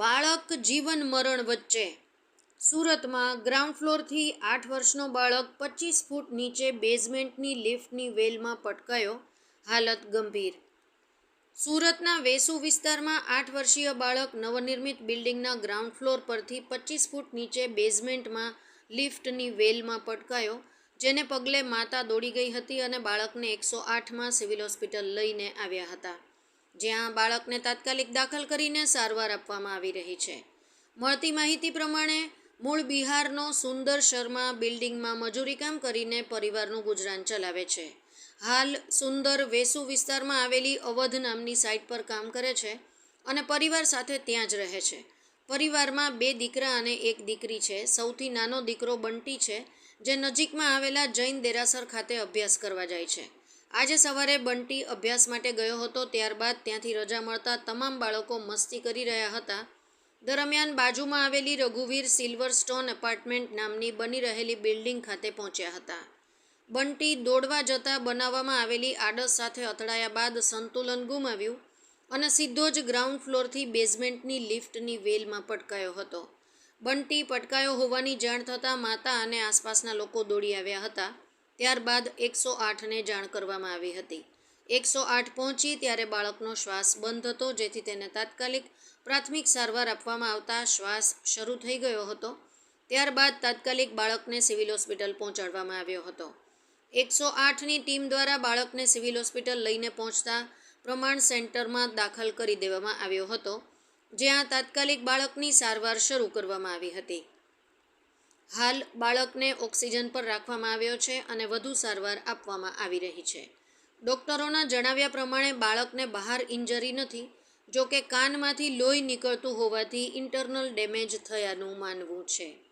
બાળક જીવન મરણ વચ્ચે. સુરતમાં ગ્રાઉન્ડ ફ્લોરથી આઠ વર્ષનો બાળક પચીસ ફૂટ નીચે બેઝમેન્ટની લિફ્ટની વેલમાં પટકાયો, હાલત ગંભીર. સુરતના વેસુ વિસ્તારમાં આઠ વર્ષીય બાળક નવનિર્મિત બિલ્ડિંગના ગ્રાઉન્ડ ફ્લોર પરથી પચીસ ફૂટ નીચે બેઝમેન્ટમાં લિફ્ટની વેલમાં પટકાયો, જેને પગલે માતા દોડી ગઈ હતી અને બાળકને એકસો આઠમાં સિવિલ હોસ્પિટલ લઈને આવ્યા હતા. જ્યાં બાળકને તાત્કાલિક દાખલ કરીને સારવાર આપવામાં આવી રહી છે. મળતી માહિતી પ્રમાણે, મૂળ બિહારનો સુંદર શર્મા બિલ્ડિંગમાં મજૂરી કામ કરીને પરિવારનું ગુજરાન ચલાવે છે. હાલ સુંદર વેસુ વિસ્તારમાં આવેલી અવધ નામની સાઇટ પર કામ કરે છે અને પરિવાર સાથે ત્યાં જ રહે છે. પરિવારમાં બે દીકરા અને એક દીકરી છે. સૌથી નાનો દીકરો બંટી છે, જે નજીકમાં આવેલા જૈન દેરાસર ખાતે અભ્યાસ કરવા જાય છે. આજે સવારે બંટી અભ્યાસ માટે ગયો હતો, ત્યારબાદ ત્યાંથી રજા મળતા તમામ બાળકો મસ્તી કરી રહ્યા હતા. દરમિયાન બાજુમાં આવેલી રઘુવીર સિલ્વર સ્ટોન એપાર્ટમેન્ટ નામની બની રહેલી બિલ્ડિંગ ખાતે પહોંચ્યા હતા. બંટી દોડવા જતાં બનાવવામાં આવેલી આડસ સાથે અથડાયા બાદ સંતુલન ગુમાવ્યું અને સીધો જ ગ્રાઉન્ડ ફ્લોરથી બેઝમેન્ટની લિફ્ટની વેલમાં પટકાયો હતો. બંટી પટકાયો હોવાની જાણ થતાં માતા અને આસપાસના લોકો દોડી આવ્યા હતા. ત્યારબાદ એકસો આઠને જાણ કરવામાં આવી હતી. એકસો આઠ પહોંચી ત્યારે બાળકનો શ્વાસ બંધ હતો, જેથી તેને તાત્કાલિક પ્રાથમિક સારવાર આપવામાં આવતા શ્વાસ શરૂ થઈ ગયો હતો. ત્યારબાદ તાત્કાલિક બાળકને સિવિલ હોસ્પિટલ પહોંચાડવામાં આવ્યો હતો. એકસો આઠની ટીમ દ્વારા બાળકને સિવિલ હોસ્પિટલ લઈને પહોંચતા પ્રમાણ સેન્ટરમાં દાખલ કરી દેવામાં આવ્યો હતો, જ્યાં તાત્કાલિક બાળકની સારવાર શરૂ કરવામાં આવી હતી. હાલ બાળકને ઓક્સિજન પર રાખવામાં આવ્યો છે અને વધુ સારવાર આપવામાં આવી રહી છે. ડોક્ટરોના જણાવ્યા પ્રમાણે બાળકને બહાર ઇન્જરી નથી જો કે કાનમાંથી લોહી નીકળતું હોવાથી ઇન્ટરનલ ડેમેજ થયાનું માનવું છે.